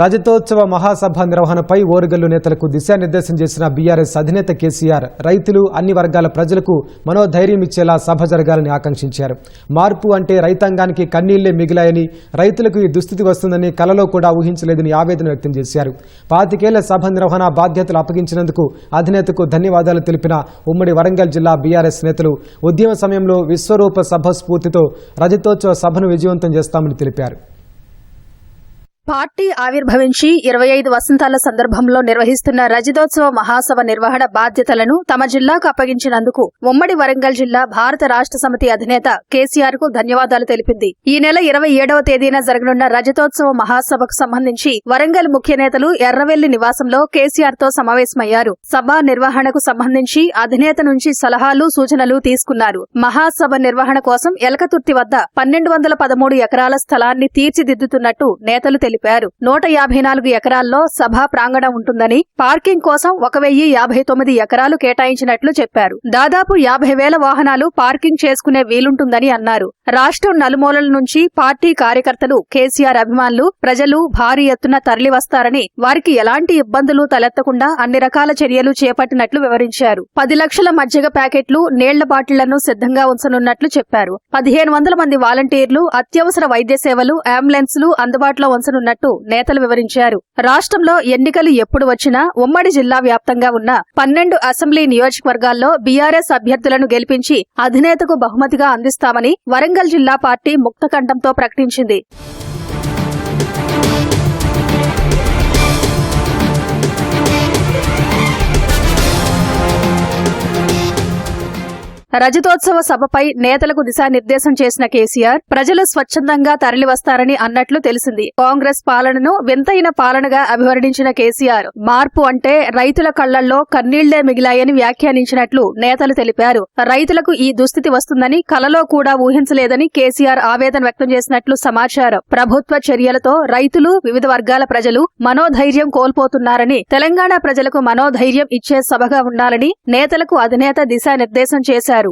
రజతోత్సవ మహాసభ నిర్వహణపై ఓరుగల్లు నేతలకు దిశానిర్దేశం చేసిన బీఆర్ఎస్ అధినేత కేసీఆర్ రైతులు అన్ని వర్గాల ప్రజలకు మనోధైర్యం ఇచ్చేలా సభ జరగాలని ఆకాంక్షించారు. మార్పు అంటే రైతాంగానికి కన్నీళ్ళే మిగిలాయని రైతులకు ఈ దుస్థితి వస్తుందని కలలో కూడా ఊహించలేదని ఆవేదన వ్యక్తం చేశారు. పాతికేళ్ళ సభ నిర్వహణ బాధ్యతలు అప్పగించినందుకు అధినేతకు ధన్యవాదాలు తెలిపిన ఉమ్మడి వరంగల్ జిల్లా బీఆర్ఎస్ నేతలు ఉద్యమ సమయంలో విశ్వరూప సభ స్ఫూర్తితో రజతోత్సవ సభను విజయవంతం చేస్తామని తెలిపారు. పార్టీ ఆవిర్భవించి ఇరవై ఐదు వసంతాల సందర్భంలో నిర్వహిస్తున్న రజతోత్సవ మహాసభ నిర్వహణ బాధ్యతలను తమ జిల్లాకు అప్పగించినందుకు ఉమ్మడి వరంగల్ జిల్లా భారత రాష్ట్ర సమితి అధినేత కేసీఆర్కు ధన్యవాదాలు తెలిపింది. ఈ నెల ఇరవై ఏడవ తేదీన జరగనున్న రజతోత్సవ మహాసభకు సంబంధించి వరంగల్ ముఖ్య నేతలు ఎర్రవెల్లి నివాసంలో కేసీఆర్తో సమావేశమయ్యారు. సభ నిర్వహణకు సంబంధించి అధినేత నుంచి సలహాలు సూచనలు తీసుకున్నారు. మహాసభ నిర్వహణ కోసం ఎలకతుర్తి వద్ద పన్నెండు వందల పదమూడు ఎకరాల స్థలాన్ని తీర్చిదిద్దుతున్నట్టు నేతలు తెలిపారు. నూట యాభై నాలుగు ఎకరాల్లో సభా ప్రాంగణం ఉంటుందని పార్కింగ్ కోసం ఒక వెయ్యి యాభై తొమ్మిది ఎకరాలు కేటాయించినట్లు చెప్పారు. దాదాపు యాభై వేల వాహనాలు పార్కింగ్ చేసుకునే వీలుంటుందని అన్నారు. రాష్ట్రం నలుమూలల నుంచి పార్టీ కార్యకర్తలు కేసీఆర్ అభిమానులు ప్రజలు భారీ ఎత్తున తరలివస్తారని వారికి ఎలాంటి ఇబ్బందులు తలెత్తకుండా అన్ని రకాల చర్యలు చేపట్టినట్లు వివరించారు. పది లక్షల మజ్జిగ ప్యాకెట్లు నీళ్ళ బాటిళ్ళను సిద్ధంగా ఉంచనున్నట్లు చెప్పారు. పదిహేను వందల మంది వాలంటీర్లు అత్యవసర వైద్య సేవలు అంబులెన్స్లు అందుబాటులో ఉంచనున్నట్టు నేతలు వివరించారు. రాష్ట్రంలో ఎన్నికలు ఎప్పుడు వచ్చినా ఉమ్మడి జిల్లా వ్యాప్తంగా ఉన్న పన్నెండు అసెంబ్లీ నియోజకవర్గాల్లో బీఆర్ఎస్ అభ్యర్థులను గెలిపించి అధినేతకు బహుమతిగా అందిస్తామని వరంగల్ జిల్లా పార్టీ ముక్తకంఠంతో ప్రకటించింది. రజతోత్సవ సభపై నేతలకు దిశానిర్దేశం చేసిన కేసీఆర్ ప్రజలు స్వచ్ఛందంగా తరలివస్తారని అన్నట్లు తెలిసింది. కాంగ్రెస్ పాలనను వింతైన పాలనగా అభివర్ణించిన కేసీఆర్ మార్పు అంటే రైతుల కళ్ళల్లో కన్నీళ్ళే మిగిలాయని వ్యాఖ్యానించినట్లు నేతలు తెలిపారు. రైతులకు ఈ దుస్థితి వస్తుందని కలలో కూడా ఊహించలేదని కేసీఆర్ ఆవేదన వ్యక్తం చేసినట్లు సమాచారం. ప్రభుత్వ చర్యలతో రైతులు వివిధ వర్గాల ప్రజలు మనోధైర్యం కోల్పోతున్నారని తెలంగాణ ప్రజలకు మనోధైర్యం ఇచ్చే సభగా ఉండాలని నేతలకు అధినేత దిశానిర్దేశం చేశారు.